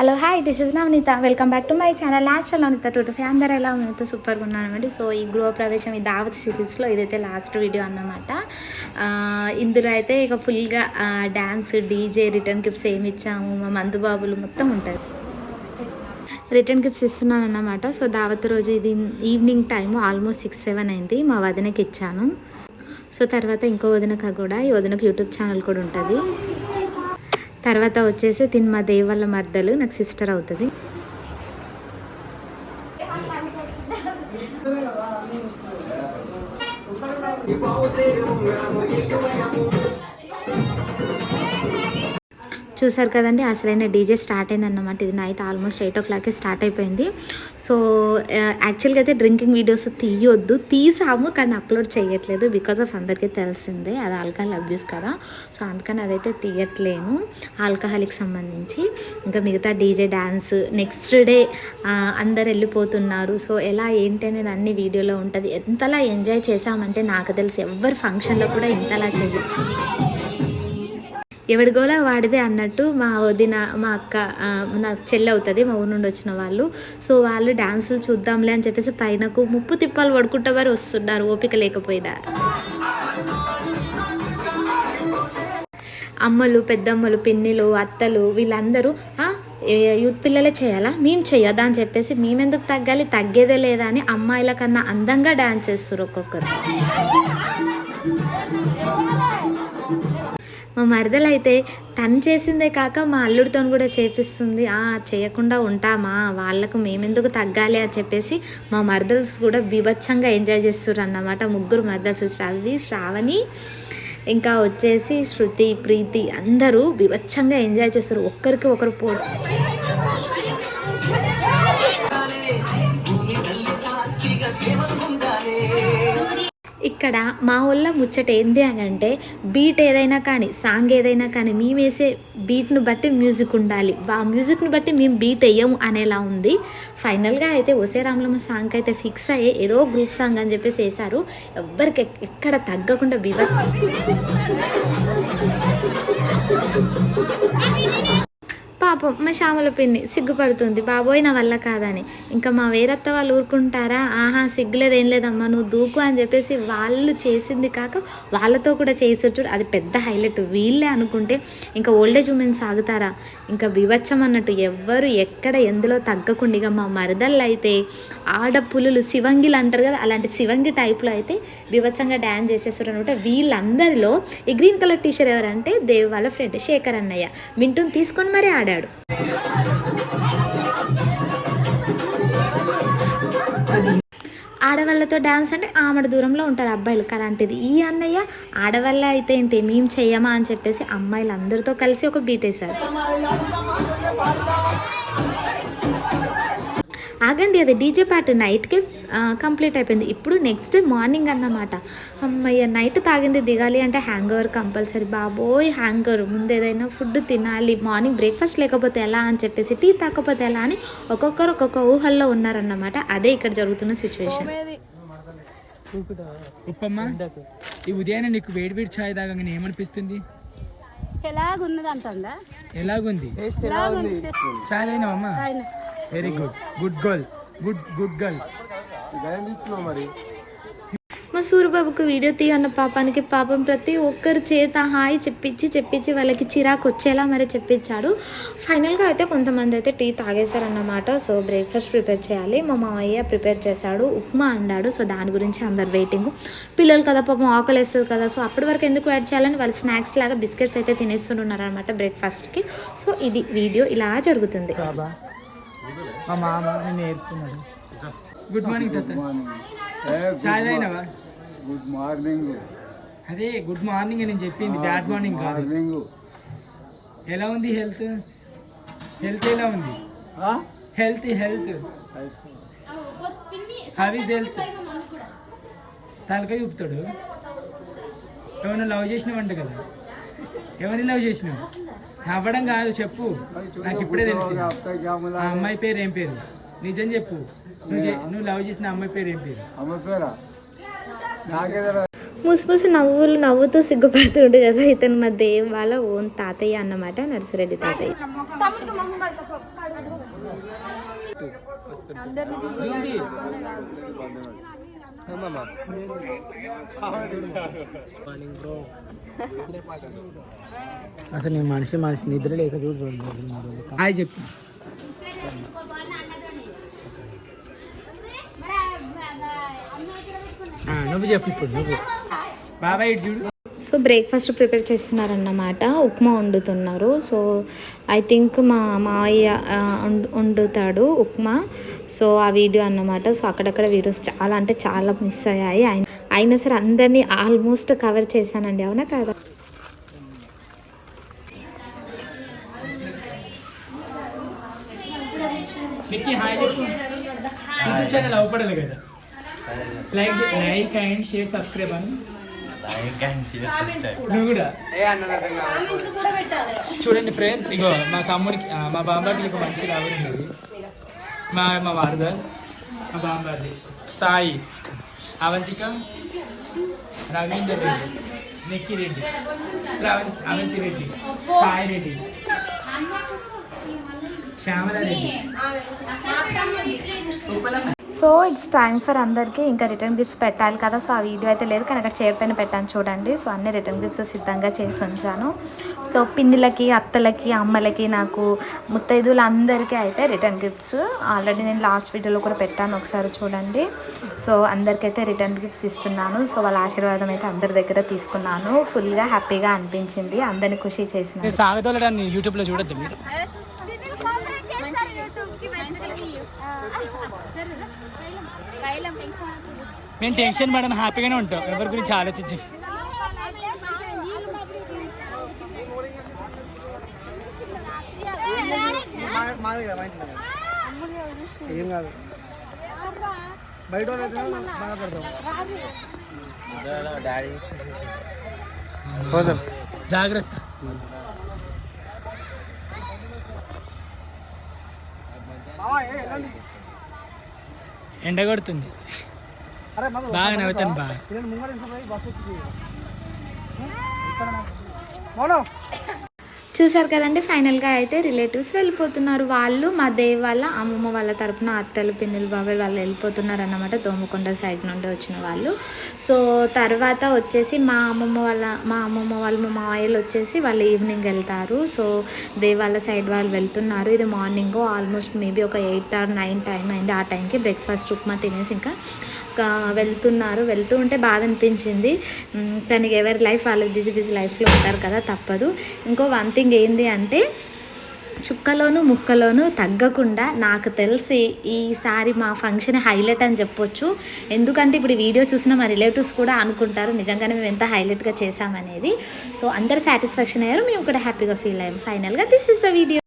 Hello hi this is Navaneetha. Welcome back to my channel last Navaneetha two two five అందరూ ఎలా ఉన్నతో సూపర్గా ఉన్నానండి so ఈ గృహ ప్రవేశం ఈ దావత్ సిరీస్లో ఇదైతే లాస్ట్ వీడియో అన్నమాట. ఇందులో అయితే ఇక ఫుల్గా డ్యాన్స్ డీజే రిటర్న్ గిఫ్ట్స్ ఏమి ఇచ్చాము. మా మందుబాబులు మొత్తం ఉంటుంది రిటర్న్ గిఫ్ట్స్ ఇస్తున్నాను అన్నమాట. సో దావత్ రోజు ఇది evening time almost six seven అయింది. మా వదినకి ఇచ్చాను. సో తర్వాత ఇంకో వదినక కూడా ఈ వదినకు యూట్యూబ్ ఛానల్ కూడా ఉంటుంది. తర్వాత వచ్చేసి తిని మా దేవి మర్దలు నాకు సిస్టర్ అవుతుంది. చూసారు కదండి అసలైన డీజే స్టార్ట్ అయిందన్నమాట. ఇది నైట్ ఆల్మోస్ట్ ఎయిట్ ఓ క్లాక్కి స్టార్ట్ అయిపోయింది. సో యాక్చువల్గా అయితే డ్రింకింగ్ వీడియోస్ తీయొద్దు తీసాము కానీ అప్లోడ్ చేయట్లేదు బికాస్ ఆఫ్ అందరికీ తెలిసిందే అది ఆల్కహాల్ అబ్యూస్ కదా. సో అందుకని అదైతే తీయట్లేను ఆల్కహాల్కి సంబంధించి. ఇంకా మిగతా డీజే డ్యాన్స్ నెక్స్ట్ డే అందరు వెళ్ళిపోతున్నారు. సో ఎలా ఏంటి అనేది అన్ని వీడియోలో ఉంటుంది. ఎంతలా ఎంజాయ్ చేసామంటే నాకు తెలిసి ఎవరి ఫంక్షన్లో కూడా ఇంతలా చెయ్యి ఎవడి గోలా వాడిదే అన్నట్టు మా వదిన మా అక్క నా చెల్లి అవుతుంది మా ఊరు నుండి వచ్చిన వాళ్ళు. సో వాళ్ళు డ్యాన్సులు చూద్దాంలే అని చెప్పేసి పైనకు ముప్పు తిప్పాలు పడుకుంటే వారు వస్తున్నారు ఓపిక లేకపోయినా. అమ్మలు పెద్దమ్మలు పిన్నిలు అత్తలు వీళ్ళందరూ యూత్ పిల్లలే చేయాలా? మేము చెయ్యదా అని చెప్పేసి మేమెందుకు తగ్గాలి? తగ్గేదే లేదా అని అమ్మాయిల కన్నా అందంగా డ్యాన్స్ చేస్తారు ఒక్కొక్కరు. మా మరదలైతే తను చేసిందే కాక మా అల్లుడితో కూడా చేపిస్తుంది. ఆ చేయకుండా ఉంటామా? వాళ్ళకు మేమెందుకు తగ్గాలి అని చెప్పేసి మా మరదల్స్ కూడా బీభత్సంగా ఎంజాయ్ చేస్తారు అన్నమాట ముగ్గురు మరదల్స్ శ్రవి శ్రావణి ఇంకా వచ్చేసి శృతి ప్రీతి అందరూ బీభత్సంగా ఎంజాయ్ చేస్తారు ఒక్కరికి ఒకరు పో ఇక్కడ మా వాళ్ళ ముచ్చట ఏంది అని అంటే బీట్ ఏదైనా కానీ సాంగ్ ఏదైనా కానీ మేము వేసే బీట్ను బట్టి మ్యూజిక్ ఉండాలి. ఆ మ్యూజిక్ని బట్టి మేము బీట్ వేయము అనేలా ఉంది. ఫైనల్గా అయితే ఒసే రామలమ్మ సాంగ్ అయితే ఫిక్స్ అయ్యే ఏదో గ్రూప్ సాంగ్ అని చెప్పేసి వేశారు. ఎవ్వరికి ఎక్- ఎక్కడ తగ్గకుండా బీభత్స పాపం మా శ్యామల పిన్ని సిగ్గుపడుతుంది. బాబోయ్ నా వల్ల కాదని. ఇంకా మా వేరత్త వాళ్ళు ఊరుకుంటారా? ఆహా సిగ్గులేదు ఏం లేదమ్మా నువ్వు దూకు అని చెప్పేసి వాళ్ళు చేసింది కాక వాళ్ళతో కూడా చేసారు చూడు అది పెద్ద హైలైట్. వీళ్ళే అనుకుంటే ఇంకా ఓల్డేజ్ ఉమెన్స్ సాగుతారా? ఇంకా వివచ్చం అన్నట్టు ఎవ్వరు ఎక్కడ ఎందులో తగ్గకుండా ఇక మా మరదళ్ళు అయితే ఆడ పులులు శివంగిలు అంటారు కదా అలాంటి శివంగి టైప్లో అయితే వివచ్చంగా డ్యాన్స్ చేసేస్తారు అనమాట వీళ్ళందరిలో ఈ గ్రీన్ కలర్ టీషర్ట్ ఎవరంటే దేవ్ వాళ్ళ ఫ్రెండ్ శేఖర్ అన్నయ్య. మింటూని తీసుకొని మరీ ఆడ ఆడాడు ఆడవాళ్ళతో డ్యాన్స్ అంటే ఆమెడ దూరంలో ఉంటారు అబ్బాయిలు. అలాంటిది ఈ అన్నయ్య ఆడవాళ్ళ అయితే ఏంటి మేము చెయ్యమా అని చెప్పేసి అమ్మాయిలు అందరితో కలిసి ఒక బీట్ వేశారు. ఆగండి అది డీజే పాట నైట్కి కంప్లీట్ అయిపోయింది. ఇప్పుడు నెక్స్ట్ మార్నింగ్ అన్నమాట. అమ్మయ్య నైట్ తాగింది దిగాలి అంటే హ్యాంగ్ ఓవర్ కంపల్సరీ బాబోయ్ హ్యాంగ్ ఓవర్ ముందు ఏదైనా ఫుడ్ తినాలి. మార్నింగ్ బ్రేక్ఫాస్ట్ లేకపోతే ఎలా అని చెప్పేసి టీ తాకపోతే ఎలా అని ఒక్కొక్కరు ఒక్కొక్క ఊహల్లో ఉన్నారన్నమాట. అదే ఇక్కడ జరుగుతున్న సిచ్యువేషన్ ఉప్పమ్మ ఈ ఉదయాన్నే నీకు వేడి వేడి ఛాయ్ తాగంగానే ఏమనిపిస్తుంది? ఎలాగున్నది అంటుందా ఎలాగుంది? ఛాయ్ అయినావమ్మా very good good girl good good girl మా సూర్యబాబుకు వీడియో తీయన్న పాపానికి పాపం ప్రతి ఒక్కరు చేత హాయ్ చెప్పించి చెప్పించి వాళ్ళకి చిరాకు వచ్చేలా మరి చెప్పించాడు. ఫైనల్గా అయితే కొంతమంది అయితే టీ తాగేశారన్నమాట. సో బ్రేక్ఫాస్ట్ ప్రిపేర్ చేయాలి. మా మామయ్య ప్రిపేర్ చేశాడు. ఉప్మా అన్నాడు సో దాని గురించి అందరు వెయిటింగ్ పిల్లలు కదా పాపం ఆకలి వేస్తుంది కదా. సో అప్పటి వరకు ఎందుకు యాడ్ చేయాలని వాళ్ళు స్నాక్స్ లాగా బిస్కెట్స్ అయితే తినేస్తున్నారు అనమాట బ్రేక్ఫాస్ట్కి సో ఇది వీడియో ఇలా జరుగుతుంది. గుడ్ మార్నింగ్ తాత ఛాయ్ అయినావా గుడ్ మార్నింగ్ అదే గుడ్ మార్నింగ్ నేను చెప్పింది. బ్యాడ్ మార్నింగ్ కాదు. మార్నింగ్ ఎలా ఉంది హెల్త్ హెల్త్ ఎలా ఉంది? Health health how is health తలకాయ చూపుతాడు ఏమైనా లవ్ చేసినావంట కదా. ఎవరిని లవ్ చేసినావు? నవ్వడం కాదు చెప్పు. నాకు ఇప్పుడే తెలిసి. ఆ అమ్మాయి పేరు ఏం పేరు? నిజం చెప్పు. నువ్వు లవ్ చేసిన అమ్మాయి పేరు ఏం పేరు? అమ్మ పేరా నాకేదో ముసి ముసి నవ్వులు నవ్వుతూ సిగ్గుపడుతుండు కదా ఇతను మా దేవ్ వాళ్ళ ఓన్ తాతయ్య అన్నమాట నర్సిరెడ్డి తాతయ్య. అసలు నేను మనిషి మనిషి నిద్ర లేక చూడు హాయ్ చెప్పు. నువ్వు చెప్పు ఇప్పుడు నువ్వు. బాబాయ్ చూడు. సో బ్రేక్ఫాస్ట్ ప్రిపేర్ చేస్తున్నారన్నమాట. ఉప్మా వండుతున్నారు. సో ఐ థింక్ మా మావయ్య వండుతాడు ఉప్మా. సో ఆ వీడియో అన్నమాట. సో అక్కడక్కడ వీడియోస్ చాలా అంటే చాలా మిస్ అయ్యాయి. అయిన- సరే అందరినీ ఆల్మోస్ట్ కవర్ చేశానండి. అవునా కాదా? హాయ్ ఛానల్ అవపడలే కదా. Like like and share subscribe అని. నువ్వు కూడా? చూడండి ఫ్రెండ్స్ ఇగో మా తమ్ముడికి మా బాబాకి ఒక మంచి ఉన్నది మా మా వారద మా బాబాది సాయి అవంతిక రవీందర్ రెడ్డి నిక్కి రెడ్డి రవ- Avanti Reddy Sai Reddy Shyamala Reddy. So it's time for అందరికీ ఇంకా రిటర్న్ గిఫ్ట్స్ పెట్టాలి కదా. సో ఆ వీడియో అయితే లేదు కానీ అక్కడ చైర్ పైన పెట్టాను చూడండి. సో అన్ని రిటర్న్ గిఫ్ట్స్ సిద్ధంగా చేసి ఉంచాను. సో పిన్నిలకి అత్తలకి అమ్మలకి నాకు ముత్తైదువులు అందరికీ అయితే రిటర్న్ గిఫ్ట్స్. ఆల్రెడీ నేను లాస్ట్ వీడియోలో కూడా పెట్టాను ఒకసారి చూడండి. సో అందరికైతే రిటర్న్ గిఫ్ట్స్ ఇస్తున్నాను. సో వాళ్ళ ఆశీర్వాదం అయితే అందరి దగ్గర తీసుకున్నాను. ఫుల్గా హ్యాపీగా అనిపించింది. అందరిని ఖుషి చేసిన సాగతోలడాన్ని యూట్యూబ్లో చూడద్దు మీరు. మేము టెన్షన్ పడడం హ్యాపీగానే ఉంటాం. ఎవరి గురించి ఆలోచించి. ఏం కాదు. బయట బాధపడతాం జాగ్రత్త. ఎండ కొడుతుంది. బాగా నవ్వుతాను బాగా. చూసారు కదండి ఫైనల్గా అయితే రిలేటివ్స్ వెళ్ళిపోతున్నారు. వాళ్ళు మా దేవ్ వాళ్ళ అమ్మమ్మ వాళ్ళ తరపున అత్తలు పిన్నులు బాబాయ్ వాళ్ళు వెళ్ళిపోతున్నారు అన్నమాట దోమకొండ సైడ్ నుండి వచ్చిన వాళ్ళు. సో తర్వాత వచ్చేసి మా అమ్మమ్మ వాళ్ళ మా అమ్మమ్మ వాళ్ళు మా మావయ్యలు వచ్చేసి వాళ్ళు ఈవినింగ్ వెళ్తారు. సో దేవ్ వాళ్ళ సైడ్ వాళ్ళు వెళ్తున్నారు. ఇది మార్నింగ్ ఆల్మోస్ట్ మేబీ ఒక ఎయిట్ ఆర్ నైన్ టైం అయింది. ఆ టైంకి బ్రేక్ఫాస్ట్ ఉప్మా తినేసి ఇంకా ఇంకా వెళ్తున్నారు. వెళ్తూ ఉంటే బాధ అనిపించింది తనకి ఎవరి లైఫ్ వాళ్ళు బిజీ బిజీ లైఫ్లో ఉంటారు కదా తప్పదు. ఇంకో వన్ థింగ్ ఏంది అంటే చుక్కలోను ముక్కలోను తగ్గకుండా నాకు తెలిసి ఈసారి మా ఫంక్షన్ హైలైట్ అని చెప్పొచ్చు. ఎందుకంటే ఇప్పుడు వీడియో చూసిన మా రిలేటివ్స్ కూడా అనుకుంటారు నిజంగానే మేము ఎంత హైలైట్గా చేసామనేది సో అందరు సాటిస్ఫాక్షన్ అయ్యారు. మేము కూడా హ్యాపీగా ఫీల్ అయ్యాం. ఫైనల్గా దిస్ ఇస్ ద వీడియో.